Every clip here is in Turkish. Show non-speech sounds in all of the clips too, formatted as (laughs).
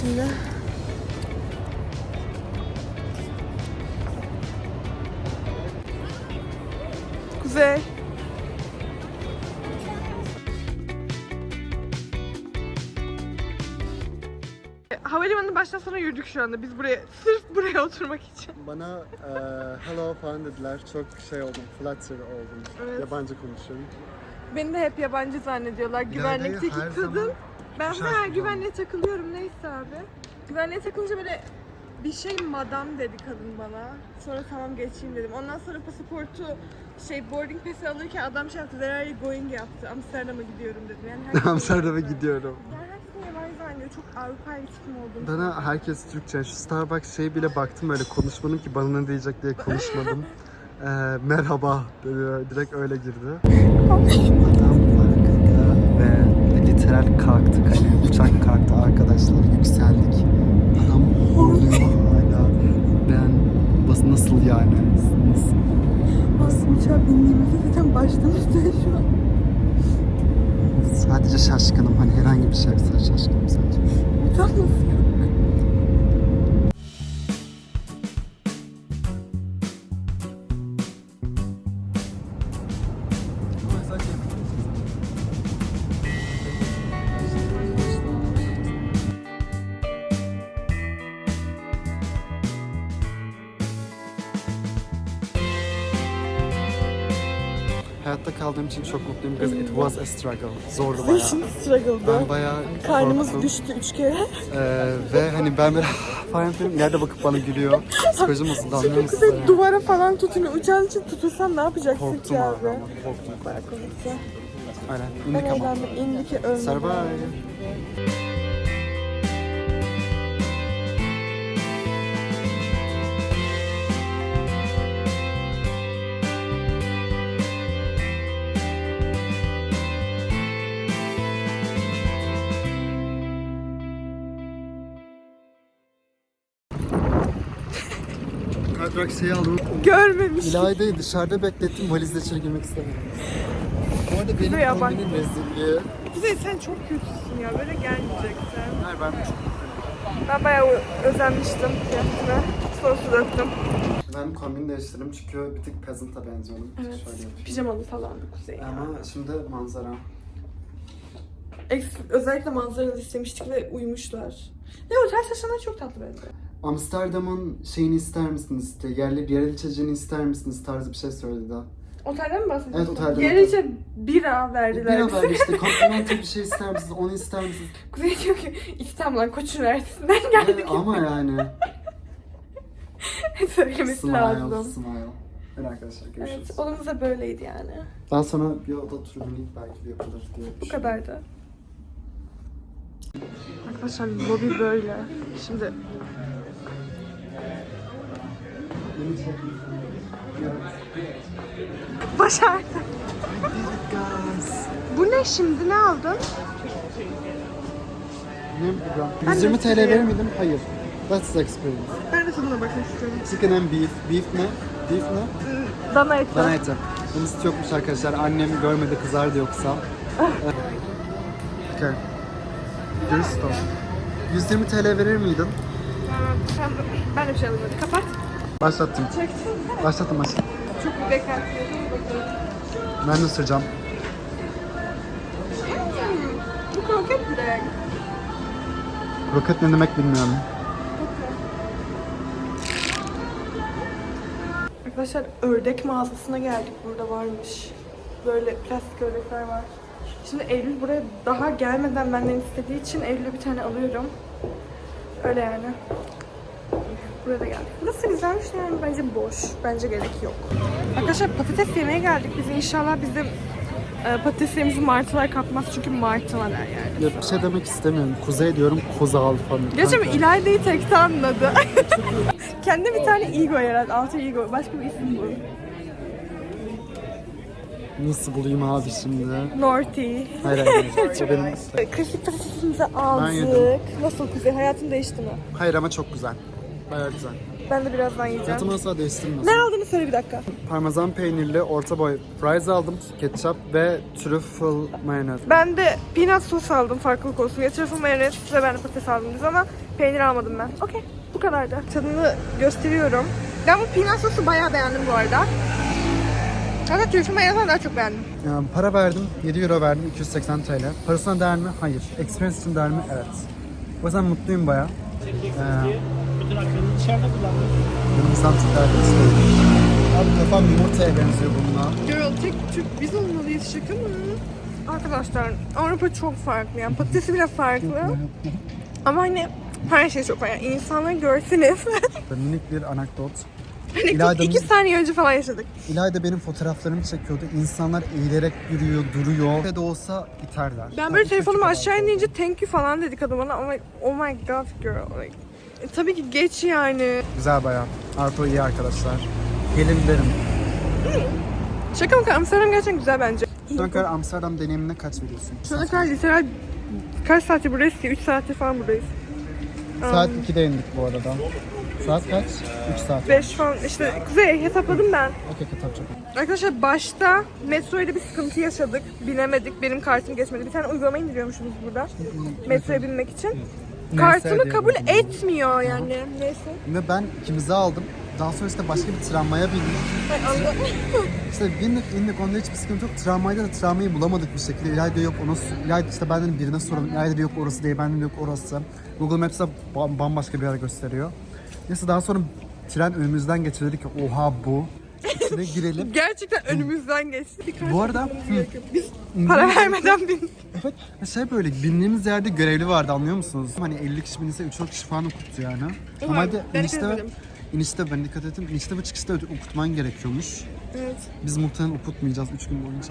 Şimdi. Kuzey. Havalimanı baştan sona yürüdük şu anda. Biz buraya sırf buraya oturmak için. Bana e, hello falan dediler. Çok şey oldum, flutter oldum. Evet. Yabancı konuşuyorum. Beni de hep yabancı zannediyorlar. Güvenlikteki kadın. zaman Ben şaşırıyorum. her güvenliğe takılıyorum neyse abi. Güvenliğe takılınca böyle bir şey madam dedi kadın bana. Sonra tamam geçeyim dedim. Ondan sonra pasaportu şey boarding pass'i alırken adam şey yaptı. Where are you going yaptı. Amsterdam'a gidiyorum dedim. Yani herkes (laughs) Amsterdam'a yabancı. gidiyorum. Yani herkes beni yabancı zannediyor. Çok Avrupa'ya tipim. Bana herkes Türkçe. Şu Starbucks şey bile baktım öyle konuşmadım ki bana ne diyecek diye konuşmadım. (laughs) Ee, merhaba dedi. Direkt öyle girdi. (laughs) Adam arkada ve literal kalktık hani uçak kalktı arkadaşlar yükseldik. Adam horluyor hala. Ben bas nasıl yani? Nasıl? Aslında uçağa bindiğimizde zaten başlamıştı şu an. Sadece şaşkınım hani herhangi bir şey şaşkınım sadece. Uçak için çok mutluyum because it was a struggle. Zordu bayağı. için struggle'dı. Ben bayağı Karnımız korktum. düştü üç kere. Ee, ve hani ben böyle (laughs) falan yapıyorum. Yerde bakıp bana gülüyor. Psikolojim bozuldu anlıyor musunuz? Kuzey duvara falan tutunuyor. Uçağın için tutulsan ne yapacaksın Korktum ki abi abi? korktum. Bayağı komikti. Aynen. Ben İndik ama. eğlendim. İndik ölmedim. Survive. Rock şeyi aldım. Görmemiş. İlayda'yı dışarıda beklettim. Valizle içeri girmek istemedim. Bu arada benim Buraya bak. kombinin rezilliği. Kuzey sen çok kötüsün ya. Böyle gelmeyecektin. Hayır ben çok Ben bayağı özenmiştim fiyatına. Sonra su döktüm. Ben kombin değiştirdim çünkü bir tık peasant'a benziyorum. Evet. Şöyle yapayım. Pijamalı falandı Kuzey. Ama şimdi manzara. Eks- özellikle manzaralı istemiştik ve uyumuşlar. Ne otel taşıyanlar çok tatlı bence. Amsterdam'ın şeyini ister misiniz? İşte yerli yerel içeceğini ister misiniz tarzı bir şey söyledi. Otelden mi bahsediyorsun? Evet, otelden. Gerice bira verdiler Bir bize. haber işte complimentary bir şey ister misiniz? Onu ister misiniz? (laughs) Kuzey diyor ki İstanbul'dan Koç Üniversitesi'nden geldik. Evet, ama (laughs) yani. (laughs) Söylemesi smile, lazım. smile. Evet arkadaşlar görüşürüz. Evet, olumuz da böyleydi yani. Daha sonra bir oda turu minik belki bir yapılır diye Bu kadardı. Arkadaşlar lobi böyle. Şimdi. Başardım. Bu ne şimdi? Ne aldın? Ne bileyim. Ben 120 de TL istiyorum. verir miydim? Hayır. That's the experience. Ben de tadına bakmak istiyorum. Chicken and beef. Beef ne? Beef ne? Dana eti. Dana eti. Bunun yokmuş arkadaşlar. Annem görmedi kızardı yoksa. (laughs) okay. Dürüst ol. 120 TL verir miydin? Sen, ben de bir şey alayım hadi. Kapat. Başlattım. Çektim. Başlattım başlattım. Çok bir beklenti yok. Bakalım. Ben de ısıracağım. Bu kroket direkt. Roket ne demek bilmiyorum. Arkadaşlar ördek mağazasına geldik. Burada varmış. Böyle plastik ördekler var. Şimdi Eylül buraya daha gelmeden benden istediği için Eylül'e bir tane alıyorum. Öyle yani. Buraya da geldik. Nasıl güzelmiş yani bence boş. Bence gerek yok. Arkadaşlar patates yemeye geldik. Biz inşallah bizim e, patateslerimizi martılar kapmaz çünkü martılar her yerde. Ya bir şey demek istemiyorum. Kuzey diyorum kozal falan. Gerçekten İlayda'yı tekte anladı. (laughs) Kendine bir tane ego yarat. Alter ego. Başka bir isim bul. Nasıl bulayım abi şimdi? Norty. Hayır hayır. (laughs) O benim... Klasik patatesimizi aldık. yedim. Nasıl Kuzey? Hayatın değişti mi? Hayır ama çok güzel. Bayağı güzel. Ben de birazdan yiyeceğim. Hayatımı asla değiştirmez. Ne aldığını söyle bir dakika. Parmesan peynirli orta boy fries aldım. Ketçap ve truffle mayonez. Ben de peanut sos aldım farklılık olsun. Ya truffle mayonez ve ben de patates aldım biz ama peynir almadım ben. Okey. Bu kadar da. Tadını gösteriyorum. Ben bu peanut sosu bayağı beğendim bu arada. Hatta truffle mayonezden daha çok beğendim. Yani para verdim. 7 euro verdim. 280 TL. Parasına değer mi? Hayır. Experience için değer mi? Evet. O yüzden mutluyum bayağı. Ee, Bütün hakkını dışarıda kullandım. Yunus'tan Türkler istedim. Abi kafam yumurtaya benziyor bununla. Girl tek Türk biz olmalıyız şaka mı? Arkadaşlar Avrupa çok farklı yani patatesi bile farklı. Ama hani her şey çok farklı. Yani insanları görseniz. (laughs) Minik bir anekdot. hani İlayda'nın- iki saniye önce falan yaşadık. İlayda benim fotoğraflarımı çekiyordu. İnsanlar eğilerek yürüyor, duruyor. Ne de olsa iterler. Ben böyle telefonumu aşağı inince thank you falan dedi kadın bana. Ama oh my god girl. Like, e, tabii ki geç yani. Güzel bayağı. Arto iyi arkadaşlar. Gelin derim. Şaka mı? Amsterdam gerçekten güzel bence. Kadar Amsterdam deneyimine kaç veriyorsun? Şu ana kadar literal kaç saattir buradayız ki? 3 saattir falan buradayız. Saat 2'de indik bu arada. Saat kaç? 3 saat. 5 falan işte kuzey hesapladım ben. Okey kitap çok. Arkadaşlar başta metroyla bir sıkıntı yaşadık. Binemedik. Benim kartım geçmedi. Bir tane uygulama indiriyormuşsunuz burada. Metroya binmek için. Kartımı kabul etmiyor yani. Neyse. Ve ben ikimizi aldım. Daha sonra işte başka bir tramvaya bindik. Ay Allah. (laughs) İşte bindik indik onda hiçbir sıkıntı yok. Tramvayda da tramvayı bulamadık bir şekilde. İlayda yok ona İlayda işte ben dedim birine soralım. İlayda yok orası değil ben dedim yok orası. Google Maps'te ba- bambaşka bir yer gösteriyor. Neyse daha sonra tren önümüzden ki oha bu. İçine girelim. Gerçekten önümüzden geçti. Bu arada hı. Biz para vermeden bindik. evet şey böyle bindiğimiz yerde görevli vardı anlıyor musunuz? Hani 50 kişi binirse 3 kişi falan okuttu yani. Normalde ben inişte, inişte ben dikkat ettim. İnişte ve çıkışta okutman gerekiyormuş. Evet. Biz muhtemelen okutmayacağız 3 gün boyunca.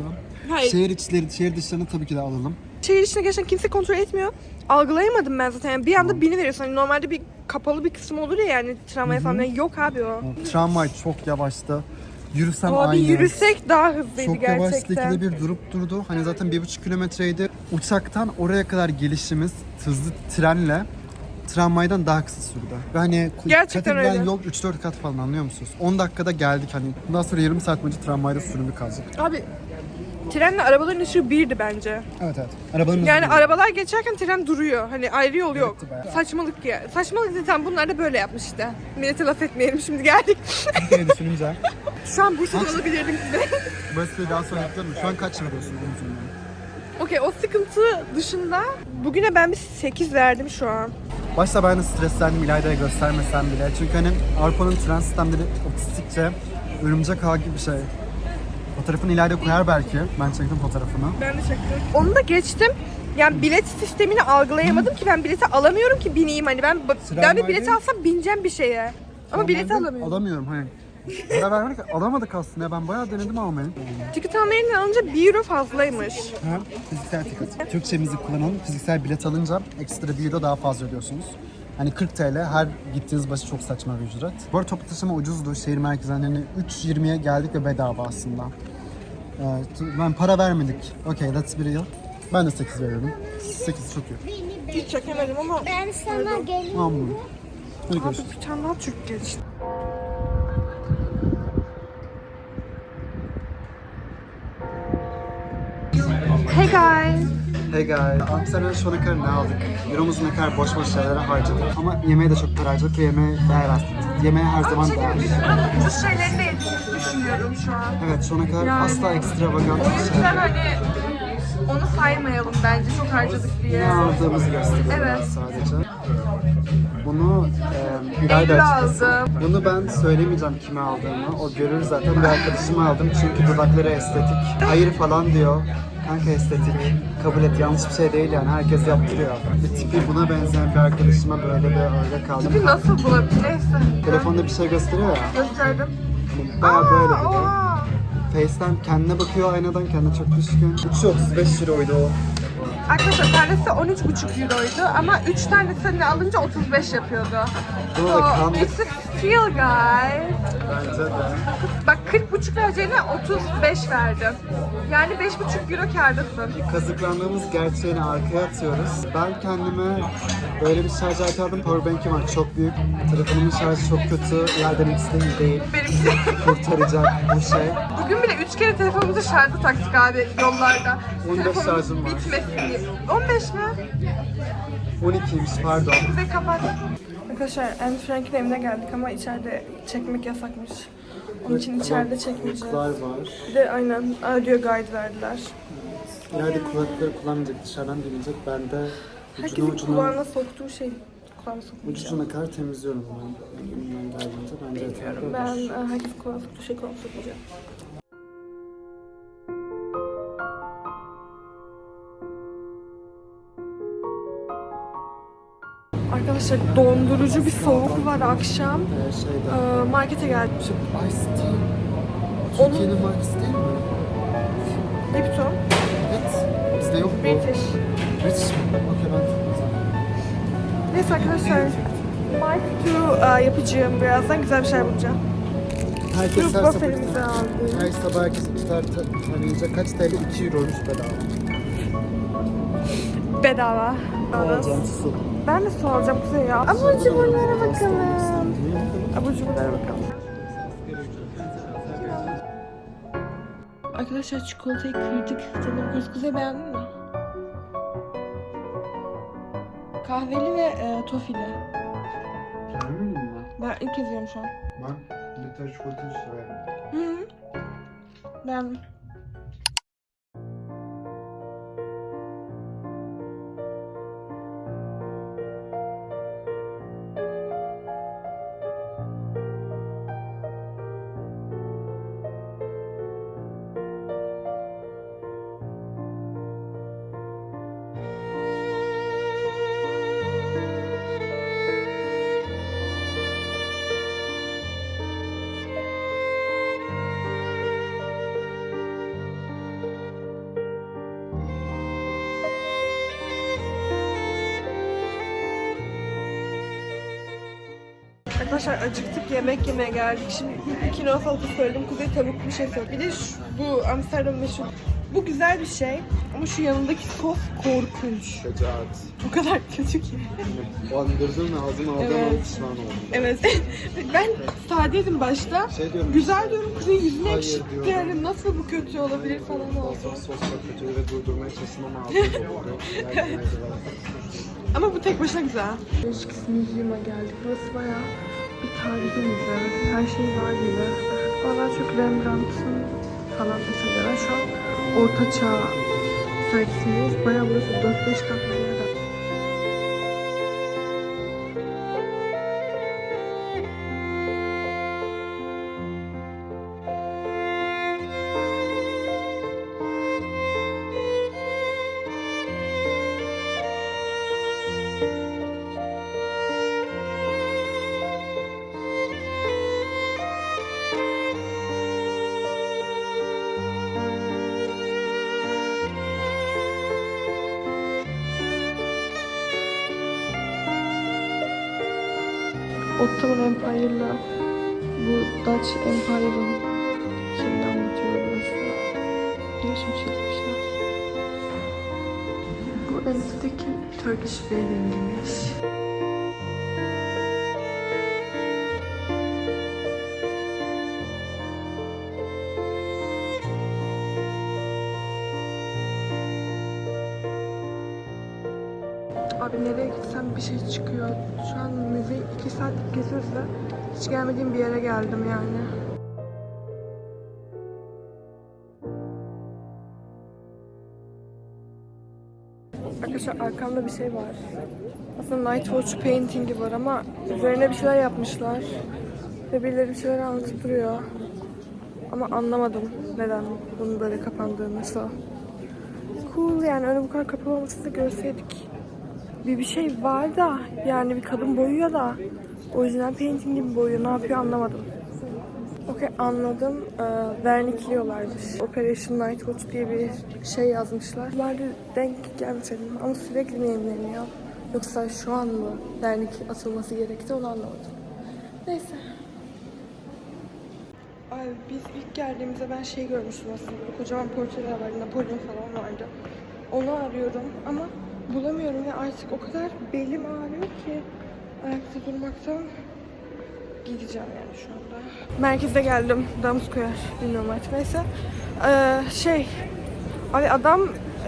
Hayır. Şehir içleri, şehir dışlarını tabii ki de alalım. Şehir içinde gerçekten kimse kontrol etmiyor. Algılayamadım ben zaten. Yani bir anda bini veriyorsun. Hani normalde bir kapalı bir kısım olur ya yani tramvaya falan. Yani yok abi o. Tramvay çok yavaştı. Yürüsem Abi aynı. yürüsek daha hızlıydı Çok gerçekten. ikide bir durup durdu. Hani zaten bir buçuk kilometreydi. Uçaktan oraya kadar gelişimiz hızlı trenle tramvaydan daha kısa sürdü. Ve hani Gerçekten kat öyle. yol 3-4 kat falan anlıyor musunuz? 10 dakikada geldik hani. Bundan sonra yarım saat boyunca tramvayda süründük azıcık. Abi trenle arabaların ışığı birdi bence. Evet evet. Arabanın Yani hızı- arabalar geçerken tren duruyor. Hani ayrı yol yok. Bayağı. Saçmalık ya. Saçmalık zaten bunlar da böyle yapmış işte. Millete laf etmeyelim şimdi geldik. Türkiye'yi düşününce. (laughs) Şu an Bursa'da olabilirdim size. Burası daha sonra yaptırdım. Şu an kaç üzerinden? Okey o sıkıntı dışında bugüne ben bir 8 verdim şu an. Başta ben de streslendim İlayda'ya göstermesem bile. Çünkü hani Avrupa'nın tren sistemleri otistikçe örümcek ağ gibi bir şey. Fotoğrafını İlayda koyar belki. Ben çektim fotoğrafını. Ben de çektim. Onu da geçtim. Yani bilet sistemini algılayamadım ki ben bileti alamıyorum ki bineyim hani ben ben bir bileti alsam bineceğim bir şeye. Ama bileti Normalde alamıyorum. Alamıyorum hani. Para vermedik alamadık aslında. Ben bayağı denedim almayı. Ticket alma yerinden alınca 1 euro fazlaymış. Ha, fiziksel ticket. Türkçemizi kullanalım. Fiziksel bilet alınca ekstra 1 euro daha fazla ödüyorsunuz. Hani 40 TL her gittiğiniz başı çok saçma bir ücret. Bu arada toplu taşıma ucuzdu şehir merkezinden. Hani 3.20'ye geldik ve bedava aslında. Evet, ben para vermedik. Okay, that's bir yıl. Ben de 8 veriyorum. 8 çok iyi. Hiç çekemedim ama Ben sana geleyim. Tamam? Hadi abi görüşürüz. bir tane daha Türk geçti. Hey guys. Hey guys. Amsterdam'da şu ana kadar ne aldık? Euromuzu ne kadar boş boş şeylere harcadık. Ama yemeğe de çok para harcadık ve yemeğe değer aslında. Yemeğe her zaman değer. Bu şeyleri de yediğimizi düşünüyorum şu an. Evet şu ana kadar Yani. asla ekstravagant O bir şey. yüzden hani onu saymayalım bence çok harcadık diye. Ne aldığımızı gösteriyorum Evet. sadece. Bunu e, Eylül açıkçası. aldı. Bunu ben söylemeyeceğim kime aldığımı. O görür zaten bir arkadaşıma aldım çünkü dudakları estetik. Hayır falan diyor. Kanka estetik. Kabul et yanlış bir şey değil yani. Herkes yaptırıyor. Bir tipi buna benzeyen bir arkadaşıma böyle bir örnek aldım. Tipi nasıl bulabilir? Neyse. Telefonda bir şey gösteriyor ya. Gösterdim. Baya böyle bir de. Oha. Face'ten kendine bakıyor aynadan kendine çok düşkün. 335 euroydu o. Arkadaşlar tanesi 13,5 euroydu ama 3 tanesini alınca 35 yapıyordu. So, it's a steal guys. bence de. Bak 40,5 vereceğine 35 verdim. Yani 5,5 euro kârdasın. Kazıklandığımız gerçeğini arkaya atıyoruz. Ben kendime böyle bir şarj aleti aldım. Powerbank'im var çok büyük. Telefonumun şarjı çok kötü. Yerden ikisi değil. Benimki de. Kurtaracak bu şey. (laughs) Bugün bile 3 kere telefonumuzu şarjı taktık abi yollarda. 15 Telefonumuz şarjım var. Bitmesin diye. 15 mi? 12'ymiş pardon. Bize kapat. Arkadaşlar Anne Frank'in evine geldik ama içeride çekmek yasakmış. Onun için içeride çekmeyeceğiz. Kulaklar var. Bir de aynen audio guide verdiler. İleride kulakları kullanmayacak dışarıdan dinleyecek. Ben de ucuna Herkesin ucuna, kulağına soktuğu şey kulağına ucu sokmayacağım. ucuna kadar temizliyorum ben. Elimden geldiğince bence yeterli Ben olur. e, herkesin kulağına soktuğu şey kulağına sokmayacağım. Arkadaşlar dondurucu bir soğuk var akşam. Ee, markete geldim. Tea. Türkiye'nin markası değil mi? Lipton, Evet. Bizde yok bu. British. British mi? Okey ben Neyse arkadaşlar. Mark 2 yapacağım. Birazdan güzel bir şey bulacağım. Herkes her sabah wafelimizi aldım. her sabah herkes iftar ta- tanıyacak. Kaç TL? 2 euroymuş bedava. Bedava. Alacağım su. Ben de su alacağım kuzey ya. Abur cuburlara bakalım. Abur cuburlara bakalım. Arkadaşlar çikolatayı kırdık. Tadına bakıyoruz. Kuzey beğendin mi? Kahveli ve e, tofili. Beğenmedin mi? Ben ilk kez yiyorum şu an. Ben liter çikolatayı severim. Hı hı. Beğendim. Yemek yemeye geldik. Şimdi kino salata söyledim. Kuzey tavuk bir şey söyledi. Bir de şu, bu Amsterdam meşhur. Bu güzel bir şey ama şu yanındaki sos korkunç. Şecaat. O kadar kötü ki. Bandırdın ve ağzıma aldığım Evet. evet. pişman oldum. Evet. ben sadeydim başta. Şey diyorum. Güzel diyorum kuzey yüzüne ekşitti yani nasıl bu kötü olabilir falan oldu. Sos sos da kötü ve durdurmaya çalıştım ama ağzım oldu. Ama bu tek başına güzel. Beşiktaş Museum'a geldik. Burası bayağı bir tarihi müze. Her şey var gibi. Valla çok Rembrandt'ın falan eserleri. Şu an Orta Çağ sergisindeyiz. Bayağı burası 4-5 katlı Empire'la bu Dutch Empire'ın şeyini anlatıyor burası. Değişim çizmişler. Bu en üstteki Turkish Wedding'miş. Abi nereye gitsem bir şey çıkıyor. Da hiç gelmediğim bir yere geldim yani. Arkadaşlar arkamda bir şey var. Aslında Night Watch painting'i var ama üzerine bir şeyler yapmışlar. Ve birileri bir şeyler anlatıp duruyor. Ama anlamadım neden bunun böyle kapandığını. So. yani öyle bu kadar kapalı olmasını da görseydik. Bir bir şey var da yani bir kadın boyuyor da orijinal painting gibi boyuyor. Ne yapıyor anlamadım. Okey anladım. Ee, vernikliyorlarmış. Operation Night Watch diye bir şey yazmışlar. Bari denk gelmeselim ama sürekli mi yenileniyor? Yoksa şu an mı vernik atılması gerekti onu anlamadım. Neyse. Ay biz ilk geldiğimizde ben şey görmüştüm aslında. Kocaman portreler vardı. Napolyon falan vardı. Onu arıyorum ama bulamıyorum ve artık o kadar belim ağrıyor ki ayakta durmaktan gideceğim yani şu anda. Merkeze geldim. Damız koyar. Bilmiyorum artık neyse. Ee, şey abi adam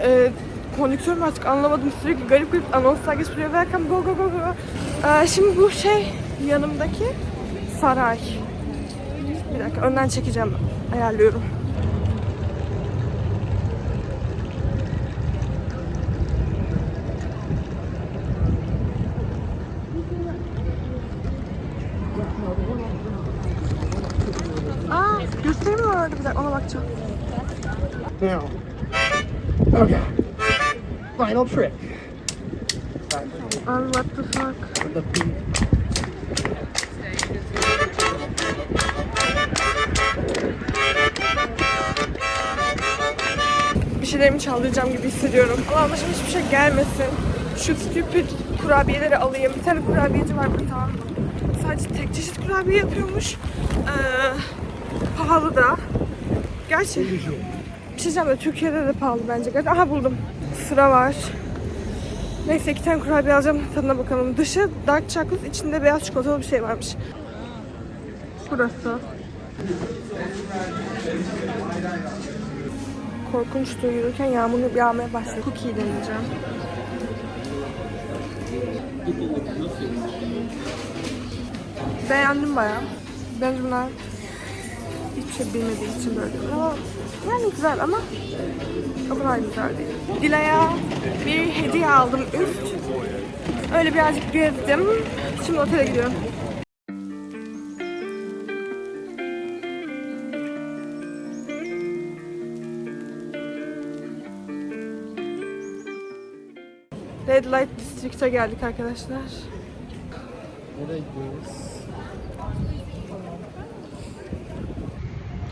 e, konduktör mü artık anlamadım. Sürekli garip garip anonslar geçiriyor. Welcome go go go go. Ee, şimdi bu şey yanımdaki saray. Bir dakika önden çekeceğim. Ayarlıyorum. Aa gösteri mi vardı bir dakika ona bakacağım. Now. Okay. Final trick. Abi what the fuck. The feet. bir şeylerimi çaldıracağım gibi hissediyorum. Ama başıma hiçbir şey gelmesin. Şu stupid kurabiyeleri alayım. Bir tane kurabiyeci var burada. Sadece tek çeşit kurabiye yapıyormuş. Ee, pahalı da. Gerçi diyeceğim de Türkiye'de de pahalı bence. Aha buldum. Sıra var. Neyse iki tane kurabiye alacağım. Tadına bakalım. Dışı dark chocolate, içinde beyaz çikolatalı bir şey varmış. Burası. korkunçtu yürürken yağmur yağmaya başladı. Cookie deneyeceğim. Beğendim bayağı. Bence bunlar hiç şey bilmediği için böyle yani güzel ama o kadar güzel değil. Dila'ya bir hediye aldım üst. Öyle birazcık gezdim. Şimdi otele gidiyorum. Red Light District'e geldik arkadaşlar. Nereye gidiyoruz?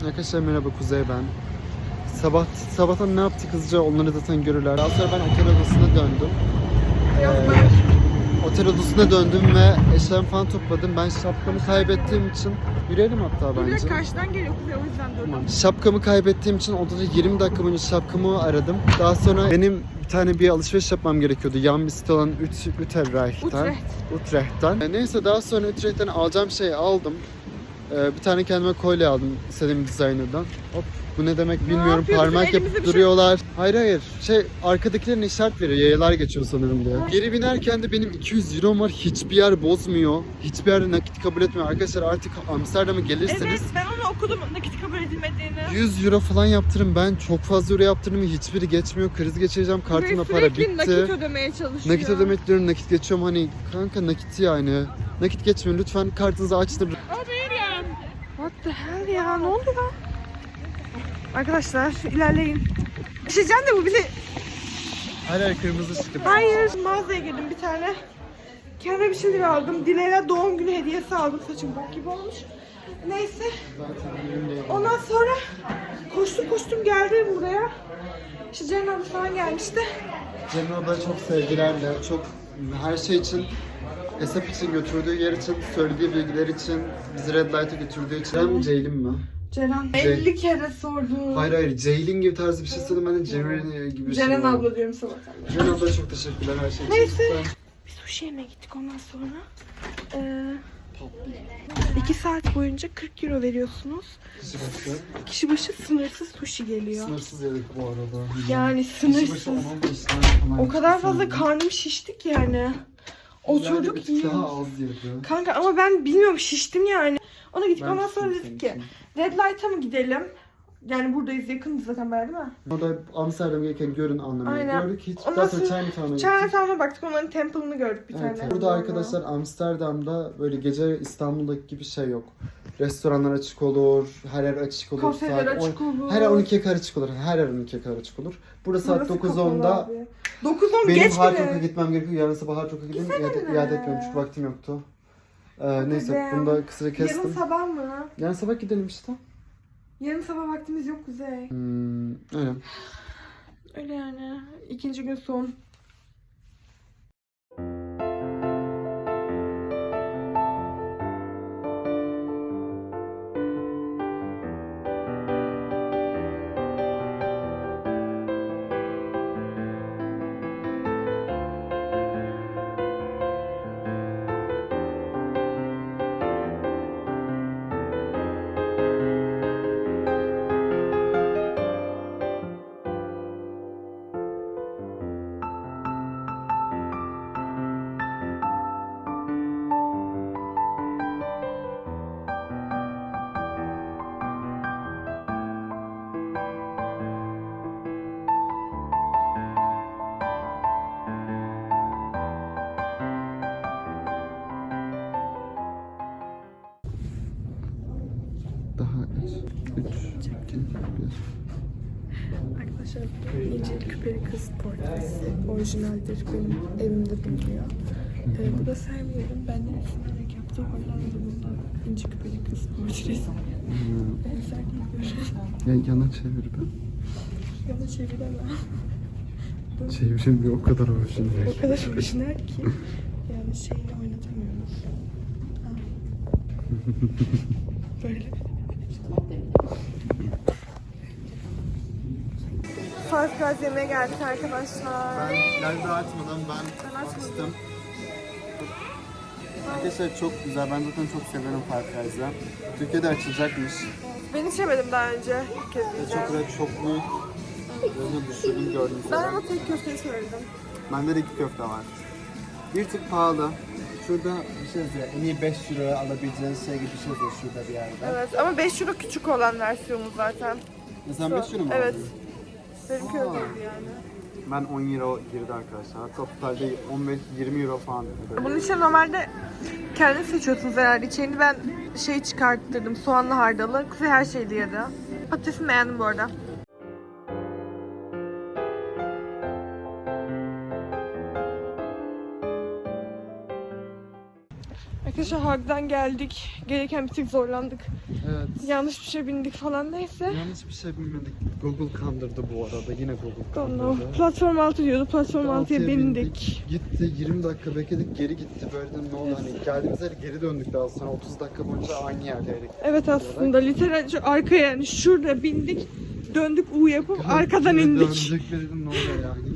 Arkadaşlar merhaba Kuzey ben. Sabah sabahtan ne yaptık hızlıca onları zaten görürler. Daha sonra ben otel odasına döndüm. Ee, otel odasına döndüm ve eşyalarımı falan topladım. Ben şapkamı kaybettiğim için yürüyelim hatta bence. karşıdan geliyor kuzey o yüzden durdum. Şapkamı kaybettiğim için odada 20 dakika boyunca şapkamı aradım. Daha sonra benim bir tane bir alışveriş yapmam gerekiyordu. Yan bir site olan Ut Utrecht'ten. Utrecht. Utrecht'ten. Neyse daha sonra Utrecht'ten alacağım şeyi aldım. Ee, bir tane kendime kolye aldım istediğim designer'dan. Hop bu ne demek bilmiyorum. yapıyorsun? Parmak Elimize yapıp bir şey- duruyorlar. Hayır hayır. Şey arkadakilerin işaret veriyor. Yayalar geçiyor sanırım diye. Geri binerken de benim 200 euro var. Hiçbir yer bozmuyor. Hiçbir yerde nakit kabul etmiyor. Arkadaşlar artık Amsterdam'a gelirseniz Evet ben onu okudum nakit kabul edilmediğini. 100 euro falan yaptırım. Ben çok fazla euro yaptırdım hiçbiri geçmiyor. Kriz geçireceğim. Kartımda Ve para sürekli bitti. nakit ödemeye çalışıyor. Nakit ödemek diyorum nakit geçiyorum hani kanka nakit yani. Nakit geçmiyor lütfen kartınızı açtırın. What the hell ya ne oldu lan? Arkadaşlar ilerleyin. Düşeceğim de bu bizi... Hayır hayır kırmızı ışık. Hayır mağazaya girdim bir tane. Kendime bir şeyler aldım. Dileğe doğum günü hediyesi aldım. Saçım bok gibi olmuş. Neyse. Ondan sonra koştum koştum geldim buraya. İşte Ceren abla falan gelmişti. Cemre abla çok sevgilerle, çok her şey için hesap için götürdüğü yer için, söylediği bilgiler için, bizi Red Light'a götürdüğü için. Cem Ceylin mi? Ceren Ce- 50 kere sordu. Hayır hayır Ceylin gibi tarzı bir şey söyledim ben de Cemre gibi bir şey Ceren var. abla diyorum beri. Ceren abla çok teşekkürler her şey için. Neyse. Bir sushi yemeye gittik ondan sonra. Ee, iki saat boyunca 40 euro veriyorsunuz. Kişi başı. Kişi başı sınırsız sushi geliyor. Sınırsız yedik bu arada. Yani Kişi başı sınırsız. 10-15 tane falan O kadar fazla karnım şiştik yani. Oturduk Yani bir tık daha az yedi. Kanka ama ben bilmiyorum şiştim yani. Ona gittik Ben ondan sonra şiştim dedik ki senin. Red Light'a mı gidelim? Yani buradayız yakınız zaten bayağı değil mi? O da Amsterdam'a gelirken görün anlamını Aynen. gördük. Hiç Ondan daha sonra Chinatown'a gittik. Chinatown'a baktık onların temple'ını gördük bir Evet, tane. burada arkadaşlar Amsterdam'da böyle gece İstanbul'daki gibi şey yok. Restoranlar açık olur, her yer açık olur. Kafeler saat açık on- olur. Her yer 12'ye kadar açık olur. Her yer 12'ye kadar açık olur. Burada saat Burası 9-10'da kapalı abi. 9-10 benim geç bile. gitmem gerekiyor. Yarın sabah Hardrock'a gideyim. İade, mi? iade etmiyorum çünkü vaktim yoktu. Ee, neyse bunu da kısaca kestim. Yarın sabah mı? Yarın sabah gidelim işte. Yarın sabah vaktimiz yok Kuzey. Hmm, öyle. Öyle yani. İkinci gün son. Küpeli Kız portresi orijinaldir. Benim evimde bulunuyor. Ee, bu da sermiyorum. Benden esinlenerek yaptığı Hollanda'da İnci Küpeli Kız portresi. Benzerliği görün. Ya, yana çevir ben. Yana çeviremem. Çevirim bir o kadar orijinal. O kadar orijinal ki. Yani şeyi oynatamıyoruz. (laughs) Böyle. Five Guys yemeğe geldik arkadaşlar. Ben live açmadan ben, Ben açtım. Arkadaşlar çok güzel. Ben zaten çok severim Five Guys'ı. Türkiye'de açılacakmış. Ben içemedim daha önce. İlk kez yiyeceğim. çok böyle çok büyük. Gözüne düşürdüm gördüğünüz Ben ama tek köfteyi söyledim. Bende de iki köfte var. Bir tık pahalı. Şurada bir şey yazıyor. En iyi 5 euroya alabileceğiniz şey gibi bir şey yazıyor şurada bir yerde. Evet ama 5 euro küçük olan versiyonu zaten. Mesela 5 euro mu Evet. aldın? Benimki öyleydi yani. Ben 10 euro girdi arkadaşlar. Hatta totalde 15-20 euro falan dedi. Bunun için normalde kendiniz seçiyorsunuz herhalde. İçerini ben şey çıkarttırdım. Soğanlı hardalı. Kuzey her şeydi yedi. Patatesini beğendim bu arada. Arkadaşlar Hag'dan geldik. Gelirken bir tık zorlandık. Evet. Yanlış bir şey bindik falan neyse. Yanlış bir şey bilmedik. Google kandırdı bu arada. Yine Google kandırdı. Platform 6 diyordu. Platform 6'ya Altıya bindik. Gitti 20 dakika bekledik geri gitti böyle dedim ne oldu hani geldiğimiz yere geri döndük daha sonra 30 dakika boyunca aynı yerdeydik. Evet aslında literal şu arkaya yani şurada bindik. Döndük U yapıp arkadan indik. Döndük dedim ne oluyor yani.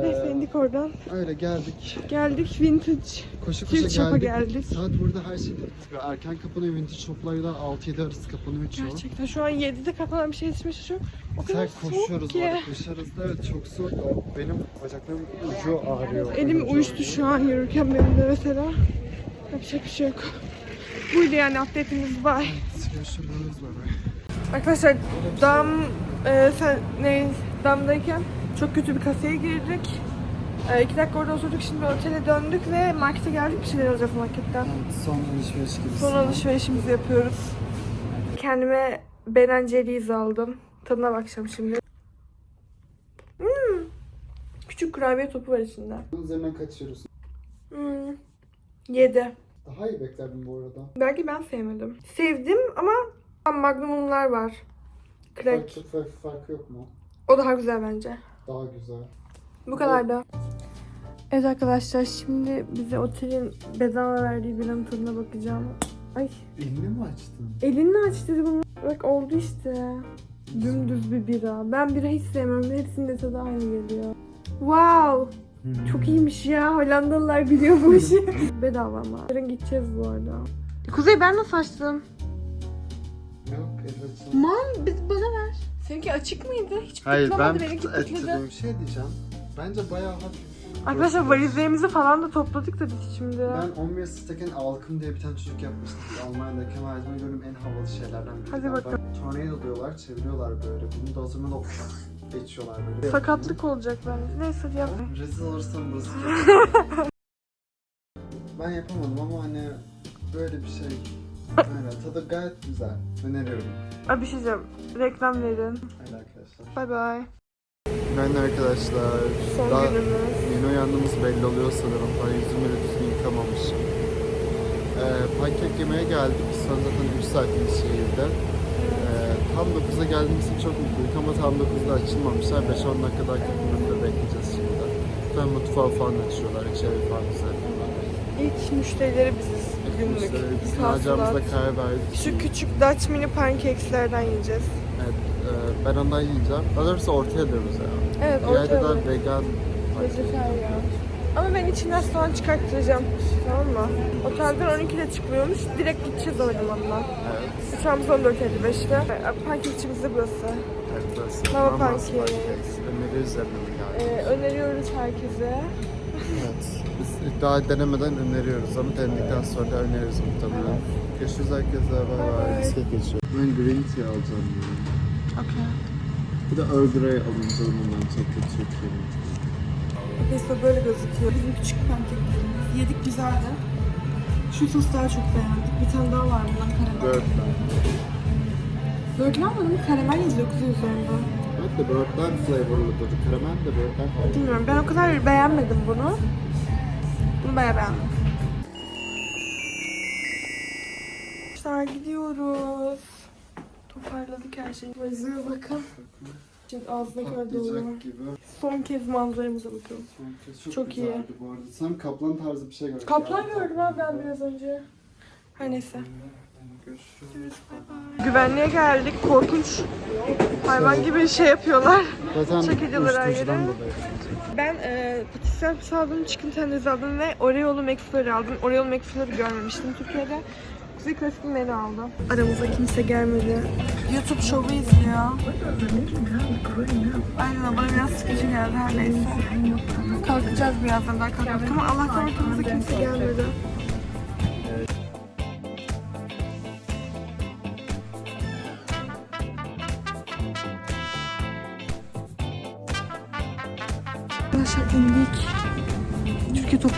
Neyse Ee, oradan. Öyle geldik. Geldik vintage. Koşu koşu geldik. geldik. Saat burada her şey bitti. Erken kapanıyor vintage shoplarda 6-7 arası kapanıyor çoğu. Gerçekten şu an 7'de kapanan bir şey içmeye çalışıyorum. O Sen kadar koşuyoruz soğuk ki. koşuyoruz da evet çok soğuk. Benim bacaklarım ucu ağrıyor. Elim Ucu uyuştu ağrıyor. şu an yürürken benim de mesela. Yapacak bir şey yok. Buydu yani update'imiz bye. Görüşürüz bye bye. Arkadaşlar dam e, sen ne damdayken çok kötü bir kafeye girdik. E, iki dakika orada oturduk şimdi otele döndük ve markete geldik bir şeyler alacağız marketten. Son alışveriş gibi. Son alışverişimizi yapıyoruz. Kendime Ben Jerry's aldım. Tadına bakacağım şimdi. Hmm. Küçük kurabiye topu var içinde. Üzerinden kaçıyoruz. Hmm. Yedi. Daha iyi beklerdim bu arada. Belki ben sevmedim. Sevdim ama magnumumlar var. Crack. Farkı, farkı, farkı yok mu? O daha güzel bence. Daha güzel. Bu kadar da. Evet arkadaşlar şimdi bize otelin bedava verdiği biranın tadına bakacağım. Ay Elini mi açtın? Elinle aç dedi bunu. Bak oldu işte. Dümdüz bir bira. Ben bira hiç sevmiyorum. Hepsinin de tadı aynı geliyor. Wow. Çok iyiymiş ya. Hollandalılar biliyor bu işi. (laughs) Bedava ama. Yarın gideceğiz bu arada. Kuzey ben nasıl açtım? Yok el açın. Man bana ver. Seninki açık mıydı? Hiç Hayır ben. Benimki ettirdiğim şey diyeceğim. Bence bayağı hafif. Arkadaşlar valizlerimizi falan da topladık da biz şimdi. Ben 11 Steak'in Alkım diye bir tane çocuk yapmıştı. Almanya'daki hayatımda gördüğüm en havalı şeylerden biri. Hadi bakalım. Tornado diyorlar, çeviriyorlar böyle. Bunu da o zaman da (laughs) geçiyorlar böyle. Sakatlık olacak bence. Neyse yap. Rezil olursam burası. (laughs) Ben yapamadım ama hani böyle bir şey Aynen tadı gayet güzel. Öneriyorum. Abi bir şey diyeceğim. Reklam verin. Öyle arkadaşlar. Bay bay. Ben arkadaşlar. Son daha günümüz. Yeni uyandığımız belli oluyor sanırım. Daha yüzümü de düzgün yıkamamışım. Ee, pankek yemeye geldik. Sonra zaten 3 saatlik şehirde. Ee, tam 9'a geldiğimiz için çok mutluyum ama tam 9'da açılmamışlar. 5-10 dakika daha kapının bekleyeceğiz şimdi. Ben mutfağı falan açıyorlar. İçeri falan düzenliyorlar. İlk müşterileri biziz günlük. Alacağımıza karar verdik. Şu küçük Dutch mini pancakes'lerden yiyeceğiz. Evet, e, ben ondan yiyeceğim. Daha doğrusu ortaya diyoruz ya. Evet, ortaya daha alın. vegan Vejetaryen. Ama ben içinden soğan çıkarttıracağım. Tamam mı? Otelden 12'de çıkmıyormuş. Direkt gideceğiz havalimanına. Evet. Uçağımız 14.55'te. Pankekçimiz de burası. Evet, burası. Pancakes. Pancakes. Öneriyoruz yani. Ee, öneriyoruz herkese. Daha denemeden öneriyoruz ama denedikten sonra da öneririz muhtemelen. Görüşürüz herkese. Bay Bay. Bisiklet geçiyor. Ben green tea alacağım ya. Okay. Bir de Earl Grey alacağım ondan çok kötü Türkiye'nin. Neyse böyle gözüküyor. Bizim küçük pankeklerimiz. Yedik güzeldi. Şu sos daha çok beğendik. Bir tane daha var bundan karamel. Birdland. Bird'ler mi? Bunun karamel yazıyor kuzu üzerinde. Evet de flavorlı tadı. Karamel de flavorlı. Bilmiyorum ben o kadar beğenmedim bunu. Beğendim. Arkadaşlar gidiyoruz. Toparladık her şeyi. Valizime bakın. Şimdi ağzına kadar dolu. Gibi. Son kez manzaramıza bakalım. Çok, Çok iyi. güzeldi bu arada. Sen kaplan tarzı bir şey gördün. Kaplan gördüm abi ben biraz önce. Her neyse. Görüşürüz. Güvenliğe geldik. Korkunç hayvan gibi şey yapıyorlar. Zaten Çekiciler her uyuşturucudan yere. dolayı. Ben e, patates servisi aldım, chicken tenders aldım ve Oreo'lu McFlurry aldım. Oreo'lu McFlurry görmemiştim Türkiye'de. Kuzey Klasik menü aldım. Aramıza kimse gelmedi. YouTube şovu izliyor. Aynen bana biraz sıkıcı geldi her neyse. Kalkacağız birazdan daha kalkmadık ama Allah'tan ortamıza kimse gelmedi.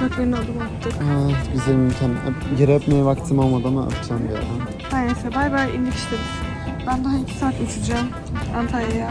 Topraklarına adım attık. Aa, güzel imkan. Yere öpmeye vaktim olmadı ama öpeceğim bir ara. Her neyse bay bay indik işte biz. Ben daha iki saat uçacağım Antalya'ya.